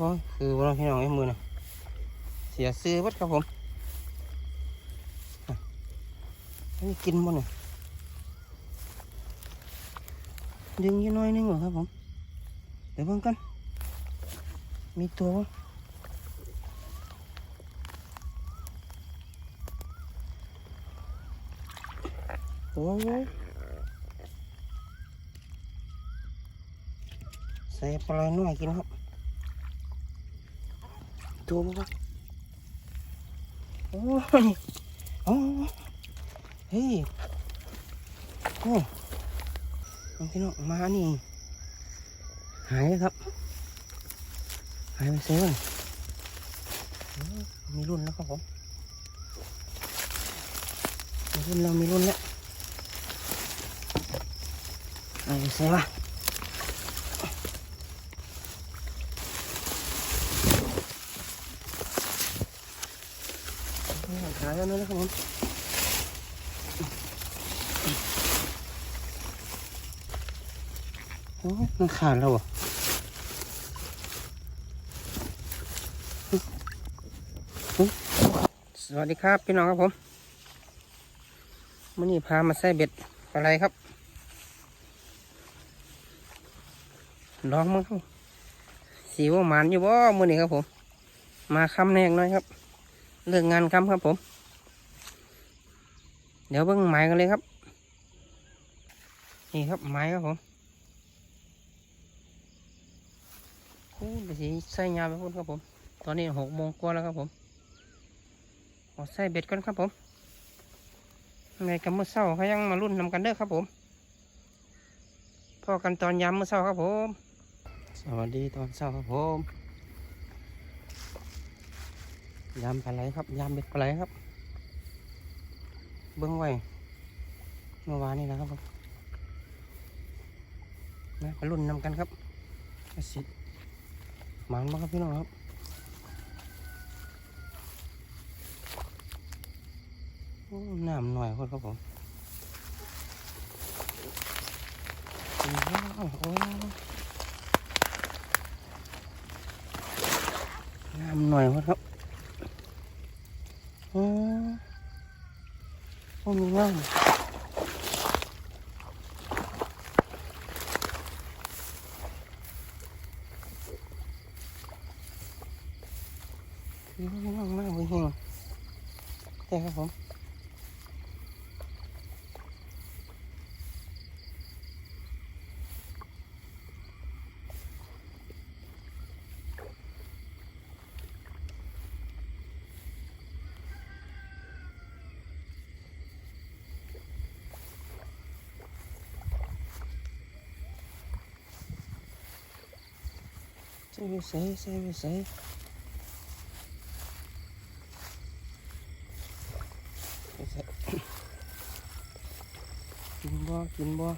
โอ้ยคือว่าพี่น้องไอ้มือนะเสียซื้อวัดครับผมนนี้กินบ่เนี่ยดึงยี่น้อยนึงเหรอครับผม เดี๋ยวเบิ่งกัน มีตัวโอ้ยใส่ปลาหน่อยกินครับ ตัวบ่ครับโอ้ยโอ้เฮ้ยโอ้น้องพี่น้องมานี่ หายเลยครับ หายไปเซเว่นโอ้ยมีรุ่นแล้วครับผมมีรุ่นแล้วมีรุ่นแล้วหายไปเซเว่ นหายแล้วนะครับผมโอ้มันขาดแล้วเหรอสวัสดีครับพี่น้องครับผมมื่อนี้พามาใส่เบ็ดปลาไหลครับลองมั้งครับสีว่าหมานอยู่บ่มื่อนี้ครับผม มาคำแนกหน่อยครับ เรื่องงานคำครับผม เดี๋ยวเบิ้งไม้กันเลยครับ นี่ครับไม้ครับผมโอ้ยสีใส่ยาไปพุ่นครับผม ตอนนี้หกโมงกว่าแล้วครับผมขอใส่เบ็ดก่อนครับผมในกับมือเศร้าเขายังมารุ่นนำกันเด้อครับผมพอกันตอนยามมือเศร้าครับผม สวัสดีตอนเศร้าครับผม ยามปลาไหลครับ ยามเบ็ดปลาไหลครับ เบิ้องไว้เมื่อวานนี้นะครับผมนะรุ่นนำกันครับสิหมันบ้างครับพี่น้องครับน้ำหน่อยคนครับผมโอ้โอ้น้ำหน่อยคนครับ โอ้โอ้มีน้ำมีน้ำมากเลยเฮงแต่ครับผม ส่ไปใส่ใส่ใส่ไปใส่กินบ่กินบ่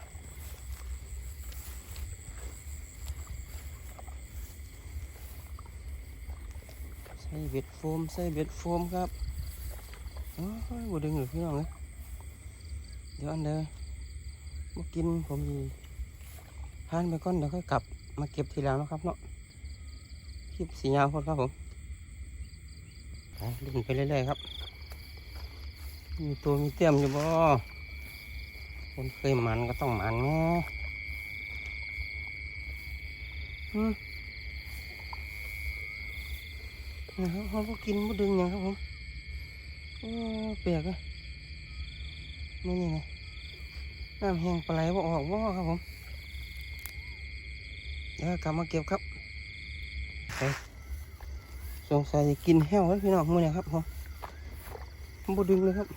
ใส่เบ็ดโฟมใส่เบ็ดโฟมครับโอ้ยบ่ดึงหรือพี่น้องเลยเดี๋ยวอันเดอร์มากินผมดีทานไปก่อนเดี๋ยวค่อยกลับมาเก็บทีหลังนะครับเนาะ ลิปสียาวคนครับผมดึงไปเรื่อยๆครับ มีตัวมีเตี้ยมอยู่บ่คนเคยมันก็ต้องมันแน่นะครับเขาก็กินบ่ดึงหยังครับผมโอ้เปียกอะนี่นี่นะน้ำแห้งปลาไหลบ่ออกบ่ครับผมเดี๋ยวกลับมาเก็บครับ สงสัยจะกินแห้วแล้วพี่น้องมื่อนี้ครับผมผมบดึงเลยครับ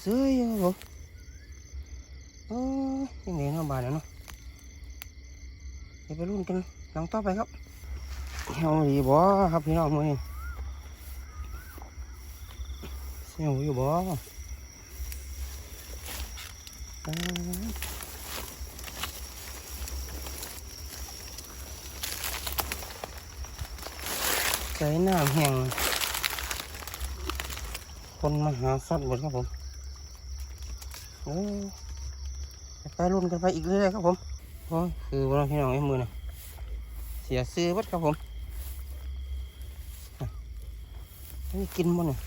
เสื้อครับผมโอ้ยยังไงเนาะบานเนาะเดี๋ยวไปรุ่นกันหลังต่อไปครับแห้วดีบ่ครับพี่น้องมื่อนี้แห้วอยู่บ่เอ้ย ใช้น้ำแห้งคนมาหาสัตว์หมดครับผมโอ้ไปรุ่นกันไปอีกเรื่อยๆครับผมโอ้ยคือว่าพี่น้องไอ้มือน่ะเสียซื้อวัดครับผมนี่กินบ่เนี่ย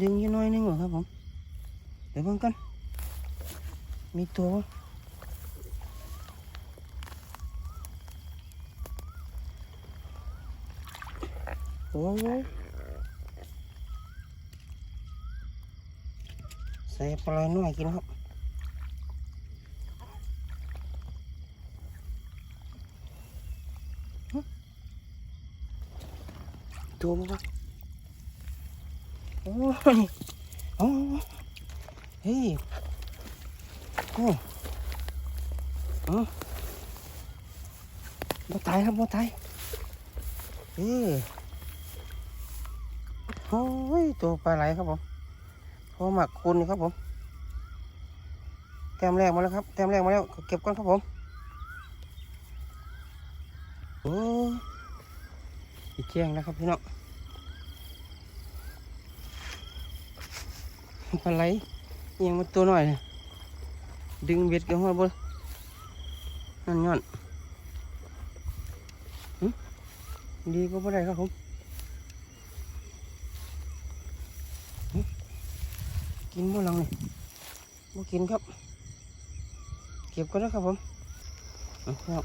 ดึงยี่น้อยนึงเหรอครับผม เดี๋ยวเบิ่งกัน มีตัว โอ้ใส่ปลาหน่อยกินครับตัวมั้งโอ้ยโอ้เฮ้ยโอ้เออบ่ตายครับบ่ตายเอ้ย โอ้ยตัวปลาไหลครับผมพอหมักคุณครับผม แต้มแรกมาแล้วครับ แต้มแรกมาแล้ว เก็บก่อนครับผม โอ้ยอีกเที่ยงนะครับพี่น้องปลาไหลยังมาตัวหน่อยเลยดึงเบ็ดกันหัวบนนั่นย้อนดีก็ไม่ได้ครับผม กินบ่หลังนี่บ่กินครับ เก็บก็ได้ครับผมครับ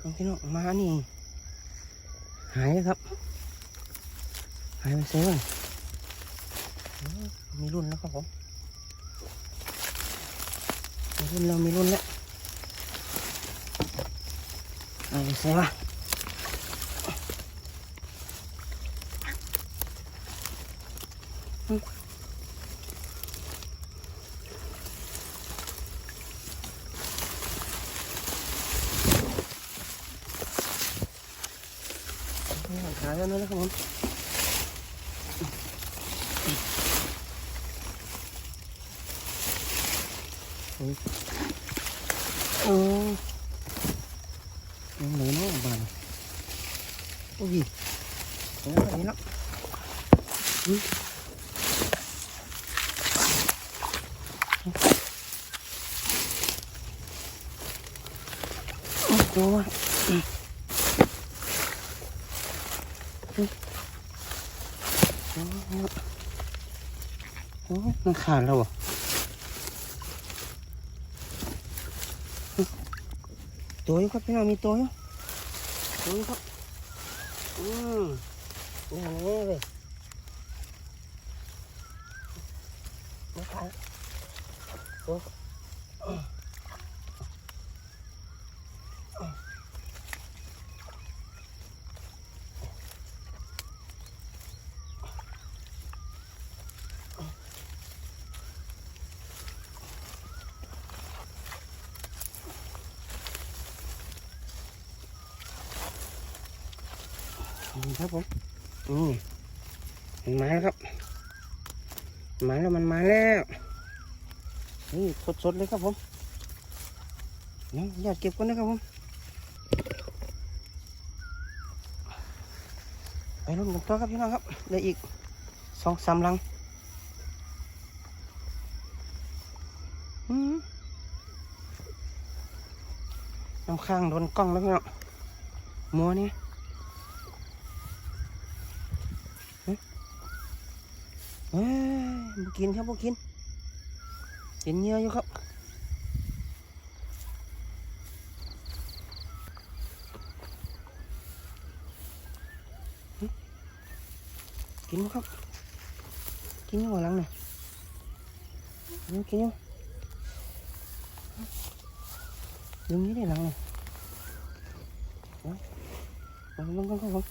น้องพี่น้องมานี่ หายแล้วครับ หายไปเซลมีรุ่นแล้วครับผมมีรุ่นแล้วมีรุ่นแล้วหายไปเซล หายแล้วนะครับผมโอ้ ยังเหลือน้องบ้าโอ้ยเห็นแล้วเห็นแล้วอืมโอ้ตัวอืมโอ้โอ้มันขาดแล้วอะตัวอยู่ครับพี่น้องมีตัวอยู่ตัวอยู่ครับอืมนี่นี่เลยไม่ขาดโอ้ นี่ครับผมอืมมันมาแล้วครับ มาแล้วมันมาแล้วนี่สดๆเลยครับผมนี่อยากเก็บก่อนนะครับผมไปรุ่นกันตัวครับพี่น้องครับเหลืออีกสองสามลังน้ำข้างโดนกล้องแล้วพี่น้องมัวนี่ เอ้ย บ่กินครับบ่กินกินเยอะอยู่ครับกินครับ กินอยู่หัวลังน่ะกินอยู่ยู่ดึงนี้ได้หลังน่ะเอาเอาลงนครับผม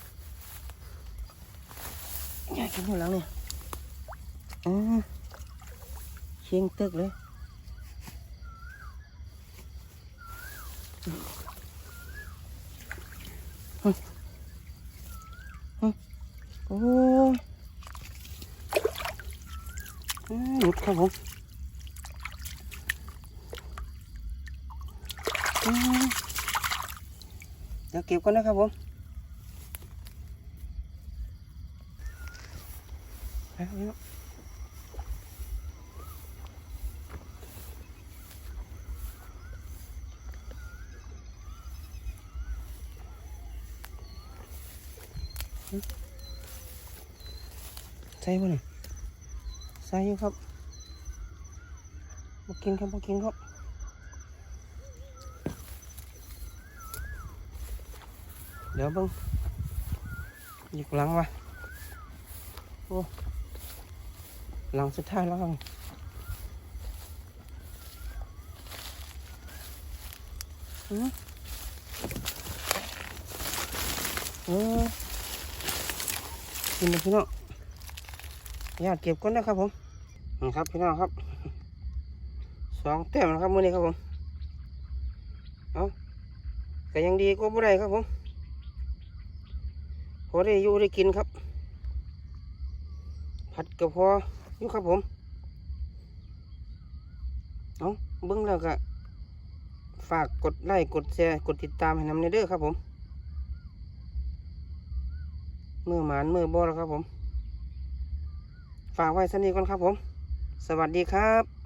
อย่ากินหัวหลังเนี่ย อืมเชียงตึกเลยโอ้ยอืมหลุดครับผมเดี๋ยวเก็บก่อนนะครับผมไปครับพี่น้อง ใส่บ่นี่ใส่อยู่ครับมากินครับมากินครับเดี๋ยวเบิ่งหยิกหลังมาโอ้หลังสุดท้ายแล้วครับอืมเออกินเลยพี่น้อง อยากเก็บก้นนะครับผมนี่ครับพี่น้องครับสองแต้มนะครับมือนี้ครับผมเอาก็ยังดีก็บ่ได้ครับผมพอได้อยู่ได้กินครับ ผัดกระเพาะอยู่ครับผมเอาเบิ้งแล้วก็ฝากกดไลค์กดแชร์กดติดตามให้นำในเด้อครับผม เมื่อหมานเมื่อบอแล้วครับผม ฝากไว้สนิทก่อนครับผม สวัสดีครับ